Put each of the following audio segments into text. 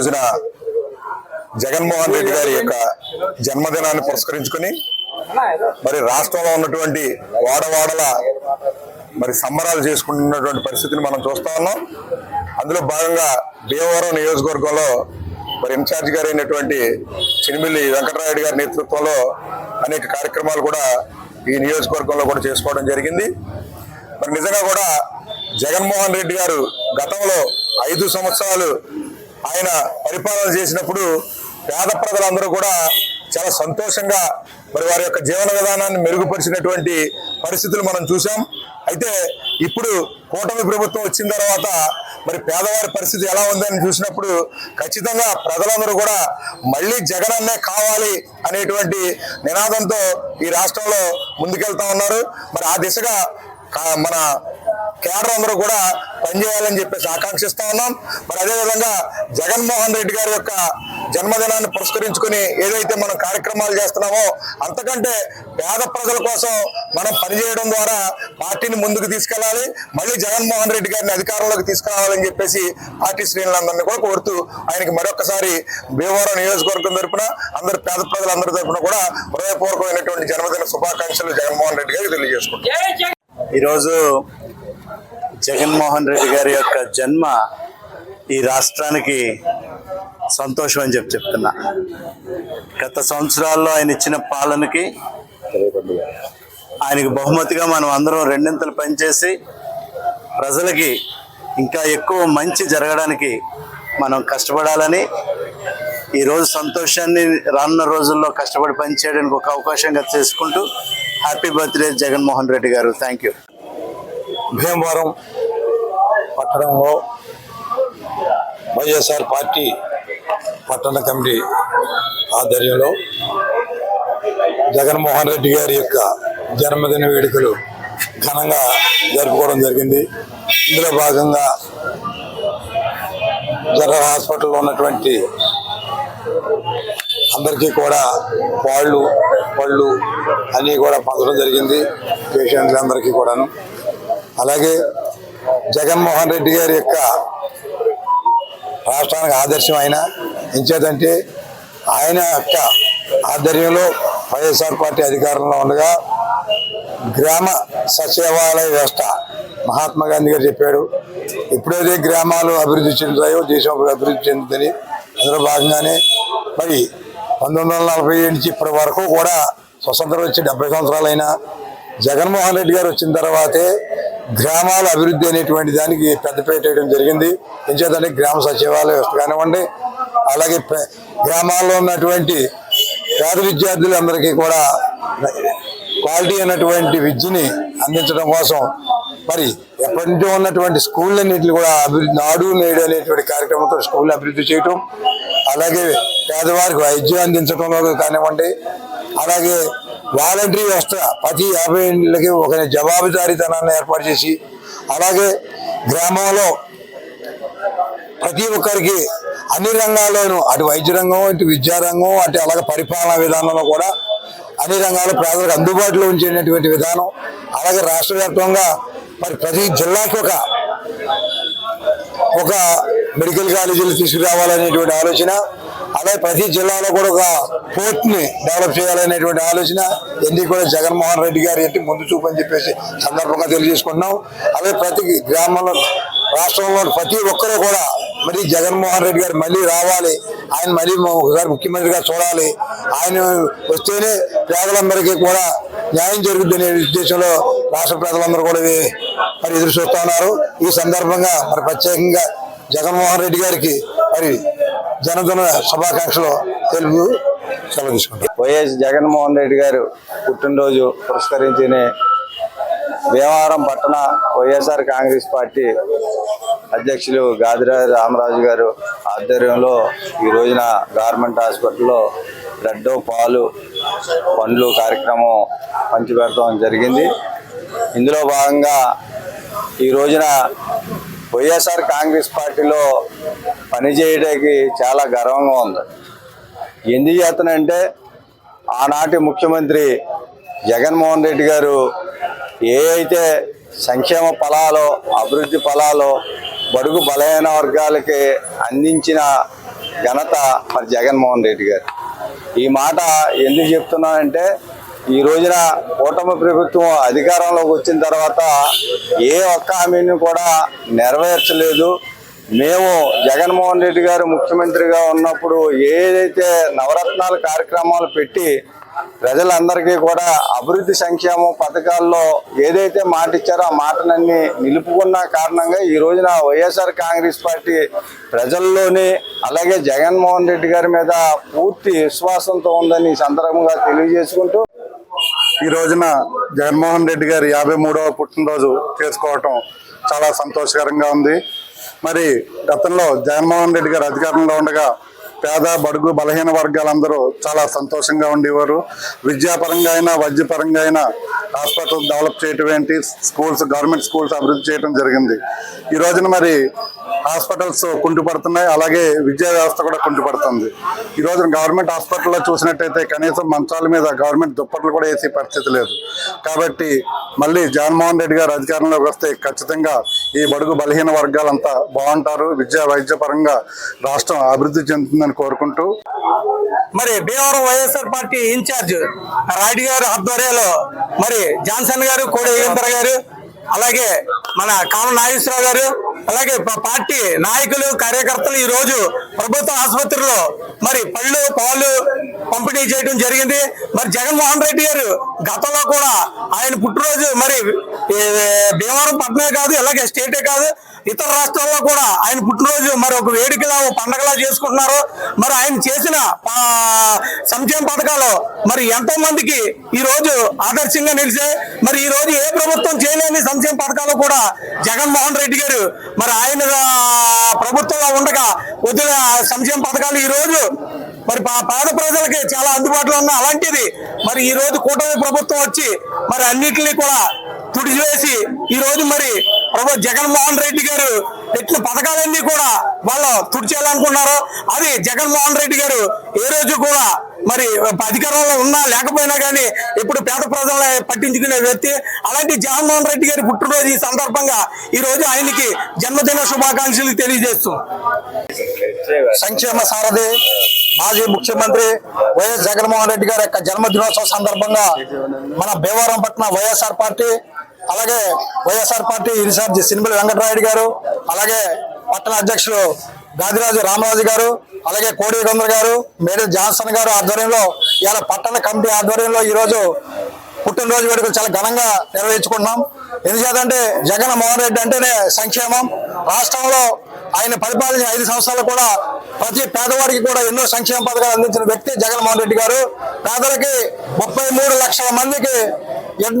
రోజున జగన్మోహన్ రెడ్డి గారి యొక్క జన్మదినాన్ని పురస్కరించుకొని మరి రాష్ట్రంలో ఉన్నటువంటి వాడవాడల మరి సంబరాలు చేసుకుంటున్నటువంటి పరిస్థితిని మనం చూస్తా ఉన్నాం. అందులో భాగంగా భీమవరం నియోజకవర్గంలో మరి ఇన్ఛార్జ్ గారు అయినటువంటి చినిమిల్లి వెంకటరాయుడు గారి నేతృత్వంలో అనేక కార్యక్రమాలు కూడా ఈ నియోజకవర్గంలో కూడా చేసుకోవడం జరిగింది. మరి నిజంగా కూడా జగన్మోహన్ రెడ్డి గారు గతంలో ఐదు సంవత్సరాలు ఆయన పరిపాలన చేసినప్పుడు పేద ప్రజలందరూ కూడా చాలా సంతోషంగా మరి వారి యొక్క జీవన విధానాన్ని మెరుగుపరిచినటువంటి పరిస్థితులు మనం చూసాం అయితే ఇప్పుడు కూటమి ప్రభుత్వం వచ్చిన తర్వాత మరి పేదవారి పరిస్థితి ఎలా ఉందని చూసినప్పుడు ఖచ్చితంగా ప్రజలందరూ కూడా మళ్ళీ జగన్ అన్నే కావాలి అనేటువంటి నినాదంతో ఈ రాష్ట్రంలో ముందుకెళ్తా ఉన్నారు. మరి ఆ దిశగా కా- మన కేడర్ అందరూ కూడా పనిచేయాలని చెప్పేసి ఆకాంక్షిస్తా ఉన్నాం. మరి అదేవిధంగా జగన్మోహన్ రెడ్డి గారి యొక్క జన్మదినాన్ని పురస్కరించుకుని ఏదైతే మనం కార్యక్రమాలు చేస్తున్నామో అంతకంటే పేద ప్రజల కోసం మనం పనిచేయడం ద్వారా పార్టీని ముందుకు తీసుకెళ్ళాలి మళ్ళీ జగన్మోహన్ రెడ్డి గారిని అధికారంలోకి తీసుకురావాలని చెప్పేసి పార్టీ శ్రేణులందరినీ కూడా కోరుతూ ఆయనకి మరొకసారి భీమవరం నియోజకవర్గం తరపున అందరు పేద ప్రజలందరి తరపున కూడా హృదయపూర్వకమైనటువంటి జన్మదిన శుభాకాంక్షలు జగన్మోహన్ రెడ్డి గారికి తెలియజేసుకుంటాం ఈరోజు జగన్మోహన్ రెడ్డి గారి యొక్క జన్మ ఈ రాష్ట్రానికి సంతోషం అని చెప్పి చెప్తున్నా. గత సంవత్సరాల్లో ఆయన ఇచ్చిన పాలనకి ఆయనకి బహుమతిగా మనం అందరం రెండింతలు పనిచేసి ప్రజలకి ఇంకా ఎక్కువ మంచి జరగడానికి మనం కష్టపడాలని ఈరోజు సంతోషాన్ని రానున్న రోజుల్లో కష్టపడి పనిచేయడానికి ఒక అవకాశంగా చేసుకుంటూ హ్యాపీ బర్త్డే జగన్మోహన్ రెడ్డి గారు. Thank you. భీమవరం పట్టణంలో వైఎస్ఆర్ పార్టీ పట్టణ కమిటీ ఆధ్వర్యంలో జగన్మోహన్ రెడ్డి గారి యొక్క జన్మదిన వేడుకలు ఘనంగా జరుపుకోవడం జరిగింది. ఇందులో భాగంగా జనరల్ హాస్పిటల్లో ఉన్నటువంటి అందరికీ కూడా పాళ్ళు పళ్ళు అన్నీ కూడా పంచడం జరిగింది. పేషెంట్లందరికీ కూడాను. అలాగే జగన్మోహన్ రెడ్డి గారి యొక్క రాష్ట్రానికి ఆదర్శం ఆయన ఎంచేదంటే ఆయన యొక్క ఆధ్వర్యంలో వైఎస్ఆర్ పార్టీ అధికారంలో ఉండగా గ్రామ సచివాలయ వ్యవస్థ మహాత్మా గాంధీ గారు చెప్పాడు. ఎప్పుడైతే గ్రామాలు అభివృద్ధి చెందుతాయో దేశం అభివృద్ధి చెందుతుంది అందులో భాగంగానే మరి పంతొమ్మిది వందల నలభై నుంచి ఇప్పటి వరకు కూడా స్వతంత్రం వచ్చి డెబ్బై సంవత్సరాలైనా జగన్మోహన్ రెడ్డి గారు వచ్చిన తర్వాతే గ్రామాల అభివృద్ధి అనేటువంటి దానికి పెద్దపేట వేయడం జరిగింది. ఎంచేతంటే గ్రామ సచివాలయ వ్యవస్థ కానివ్వండి అలాగే గ్రామాల్లో ఉన్నటువంటి పేద విద్యార్థులందరికీ కూడా క్వాలిటీ అయినటువంటి విద్యని అందించడం కోసం మరి ఎప్పటి నుంచో ఉన్నటువంటి స్కూళ్ళన్నింటిని కూడా అభివృద్ధి నాడు నేడు అనేటువంటి కార్యక్రమంతో స్కూల్ అభివృద్ధి చేయటం అలాగే పేదవారికి వైద్యం అందించడంలో కానివ్వండి అలాగే వాలంటరీ వ్యవస్థ ప్రతి యాభై ఏళ్ళకి ఒక జవాబుదారీతనాన్ని ఏర్పాటు చేసి అలాగే గ్రామంలో ప్రతి ఒక్కరికి అన్ని రంగాల్లోనూ అటు వైద్య రంగం ఇటు విద్యారంగం అటు అలాగే పరిపాలనా విధానంలో కూడా అన్ని రంగాలు ప్రజలకు అందుబాటులో ఉంచేటటువంటి విధానం అలాగే రాష్ట్ర వ్యాప్తంగా మరి ప్రతి జిల్లాకి ఒక ఒక మెడికల్ కాలేజీలు తీసుకురావాలనేటువంటి ఆలోచన అలాగే ప్రతి జిల్లాలో కూడా ఒక పోర్ట్ని డెవలప్ చేయాలనేటువంటి ఆలోచన ఎన్ని కూడా జగన్మోహన్ రెడ్డి గారు ఎట్టి ముందు చూపు అని చెప్పేసి సందర్భంగా తెలియజేసుకుంటున్నాం. అలాగే ప్రతి గ్రామంలో రాష్ట్రంలో ప్రతి ఒక్కరూ కూడా మరి జగన్మోహన్ రెడ్డి గారు మళ్ళీ రావాలి. ఆయన మళ్ళీ ఒకసారి ముఖ్యమంత్రిగా చూడాలి. ఆయన వస్తేనే పేదలందరికీ కూడా న్యాయం జరుగుతుందనే ఉద్దేశంలో రాష్ట్ర ప్రజలందరూ కూడా మరి ఎదురు చూస్తా ఉన్నారు. ఈ సందర్భంగా మరి ప్రత్యేకంగా జగన్మోహన్ రెడ్డి గారికి మరి జనధన శుభాకాంక్షలు తెలుగు సెలవు తీసుకుంటారు వైఎస్ జగన్మోహన్ రెడ్డి గారు పుట్టినరోజు పురస్కరించిన భీమవరం పట్టణ వైఎస్ఆర్ కాంగ్రెస్ పార్టీ అధ్యక్షులు గాదిరాజు రామరాజు గారు ఆధ్వర్యంలో ఈ రోజున గవర్నమెంట్ హాస్పిటల్లో బ్లడ్ పాలు పండ్లు కార్యక్రమం పంచిపెడతాం జరిగింది. ఇందులో భాగంగా ఈ రోజున వైఎస్ఆర్ కాంగ్రెస్ పార్టీలో పనిచేయడానికి చాలా గర్వంగా ఉంది. ఎందుకు చేతనంటే ఆనాటి ముఖ్యమంత్రి జగన్మోహన్ రెడ్డి గారు ఏ అయితే సంక్షేమ ఫలాలు అభివృద్ధి ఫలాలు బడుగు బలహీన వర్గాలకి అందించిన ఘనత మరి జగన్మోహన్ రెడ్డి గారు. ఈ మాట ఎందుకు చెప్తున్నానంటే ఈ రోజున కూటమి ప్రభుత్వం అధికారంలోకి వచ్చిన తర్వాత ఏ ఒక్క హామీని కూడా నెరవేర్చలేదు. మేము జగన్మోహన్ రెడ్డి గారు ముఖ్యమంత్రిగా ఉన్నప్పుడు ఏదైతే నవరత్నాల కార్యక్రమాలు పెట్టి ప్రజలందరికీ కూడా అభివృద్ధి సంక్షేమ పథకాల్లో ఏదైతే మాట ఇచ్చారో ఆ మాటలన్నీ నిలుపుకున్న కారణంగా ఈ రోజున వైఎస్ఆర్ కాంగ్రెస్ పార్టీ ప్రజల్లోని అలాగే జగన్మోహన్ రెడ్డి గారి మీద పూర్తి విశ్వాసంతో ఉందని సందర్భంగా తెలియజేసుకుంటూ ఈ రోజున జగన్మోహన్ రెడ్డి గారి యాభై మూడవ పుట్టినరోజు చేసుకోవటం చాలా సంతోషకరంగా ఉంది. మరి గతంలో జగన్మోహన్ రెడ్డి గారు అధికారంలో ఉండగా పేద బడుగు బలహీన వర్గాలందరూ చాలా సంతోషంగా ఉండేవారు. విద్యాపరంగా అయినా వైద్యపరంగా అయినా హాస్పిటల్ డెవలప్ చేయటం ఏంటి స్కూల్స్ గవర్నమెంట్ స్కూల్స్ అభివృద్ధి చేయడం జరిగింది. ఈ రోజున మరి హాస్పిటల్స్ కుంటుపడుతున్నాయి అలాగే విద్యా వ్యవస్థ కూడా కుంటుపడుతుంది. ఈ రోజున గవర్నమెంట్ హాస్పిటల్లో చూసినట్టయితే కనీసం మంచాల మీద గవర్నమెంట్ దుప్పట్లు కూడా వేసే పరిస్థితి లేదు. కాబట్టి మళ్ళీ జగన్మోహన్ రెడ్డి గారు అధికారంలోకి వస్తే ఖచ్చితంగా ఈ బడుగు బలహీన వర్గాలంతా బాగుంటారు. విద్యా వైద్యపరంగా రాష్ట్రం అభివృద్ధి చెందుతుందని కోరుకుంటూ మరి Bhimavaram YSR party in charge Rayudu garu ఆధ్వర్యంలో మరి జాన్సన్ గారు కోడి యోగేంద్ర గారు అలాగే మన కామ నాగేశ్వరరావు గారు అలాగే పార్టీ నాయకులు కార్యకర్తలు ఈ రోజు ప్రభుత్వ ఆసుపత్రిలో మరి పళ్ళు పాలు పంపిణీ చేయడం జరిగింది. మరి జగన్మోహన్ రెడ్డి గారు గతంలో కూడా ఆయన పుట్టినరోజు మరి భీమవరం పట్టణమే కాదు అలాగే స్టేటే కాదు ఇతర రాష్ట్రాల్లో కూడా ఆయన పుట్టినరోజు మరి ఒక వేడుకలా ఒక పండగలా చేసుకుంటున్నారు. మరి ఆయన చేసిన సంక్షేమ పథకాలు మరి ఎంతో మందికి ఈ రోజు ఆదర్శంగా నిలిచాయి. మరి ఈ రోజు ఏ ప్రభుత్వం చేయలేని సంక్షేమ పథకాలు కూడా జగన్మోహన్ రెడ్డి గారు మరి ఆయన ప్రభుత్వంలో ఉండగా కొద్దిగా సంక్షేమ పథకాలు ఈ రోజు మరి పేద ప్రజలకి చాలా అందుబాటులో ఉన్న అలాంటిది. మరి ఈ రోజు కూటమి ప్రభుత్వం వచ్చి మరి అన్నింటినీ కూడా తుడిచివేసి ఈ రోజు మరి ప్రభు జగన్మోహన్ రెడ్డి గారు పెట్టిన పథకాలన్నీ కూడా వాళ్ళు తుడిచేయాలనుకున్నారు అది జగన్మోహన్ రెడ్డి గారు ఏ రోజు కూడా మరి అధికారంలో ఉన్నా లేకపోయినా కానీ ఇప్పుడు పేద ప్రజల పట్టించుకునే వ్యక్తి అలాంటి జగన్మోహన్ రెడ్డి గారి పుట్టినరోజు ఈ సందర్భంగా ఈ రోజు ఆయనకి జన్మదిన శుభాకాంక్షలు తెలియజేస్తూ. సంక్షేమ సారథి. మాజీ ముఖ్యమంత్రి వైఎస్ జగన్మోహన్ రెడ్డి గారి యొక్క జన్మదినోత్సవ సందర్భంగా మన భీమవరం పట్ల వైఎస్ఆర్ పార్టీ అలాగే YSR party in charge Cinimala Venkatarayudu garu అలాగే పట్టణ అధ్యక్షులు గాదిరాజు రామరాజు గారు అలాగే కోడి గొందర గారు మేడే జాన్సన్ గారు ఆధ్వర్యంలో ఇలా పట్టణ కమిటీ ఆధ్వర్యంలో ఈరోజు పుట్టినరోజు వేడుకలు చాలా ఘనంగా నిర్వహించుకుంటున్నాం. ఎందుచేతంటే జగన్ మోహన్ రెడ్డి అంటేనే సంక్షేమం. రాష్ట్రంలో ఆయన పరిపాలించిన ఐదు సంవత్సరాలు కూడా ప్రతి పేదవాడికి కూడా ఎన్నో సంక్షేమ పథకాలు అందించిన వ్యక్తి జగన్మోహన్ రెడ్డి గారు. పేదలకి ముప్పై మూడు లక్షల మందికి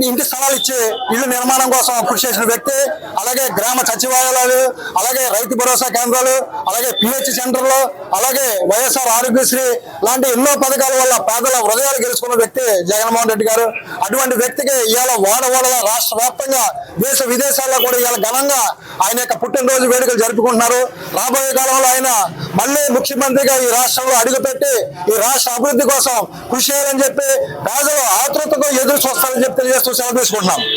ఇంటి- స్థలాలు ఇచ్చి ఇల్లు నిర్మాణం కోసం కృషి చేసిన వ్యక్తి అలాగే గ్రామ సచివాలయాలు అలాగే రైతు భరోసా కేంద్రాలు అలాగే పిహెచ్ సెంటర్లు అలాగే వైఎస్ఆర్ ఆరోగ్యశ్రీ లాంటి ఎన్నో పథకాల వల్ల పేదల హృదయాలు గెలుచుకున్న వ్యక్తి జగన్మోహన్ రెడ్డి గారు. అటువంటి వ్యక్తికి ఇవాళ వాడ వాడగా రాష్ట్ర వ్యాప్తంగా దేశ విదేశాల్లో కూడా ఇవాళ ఘనంగా ఆయన యొక్క పుట్టినరోజు వేడుకలు జరుపుకుంటున్నారు. రాబోయే కాలంలో ఆయన మళ్ళీ ముఖ్యమంత్రిగా ఈ రాష్ట్రంలో అడుగుపెట్టి ఈ రాష్ట్ర అభివృద్ధి కోసం కృషి చేయాలని చెప్పి ప్రజలు ఆతృతతో ఎదురు చూస్తారని చెప్తే తెలియజేస్తూ సెలవు తీసుకుంటున్నాం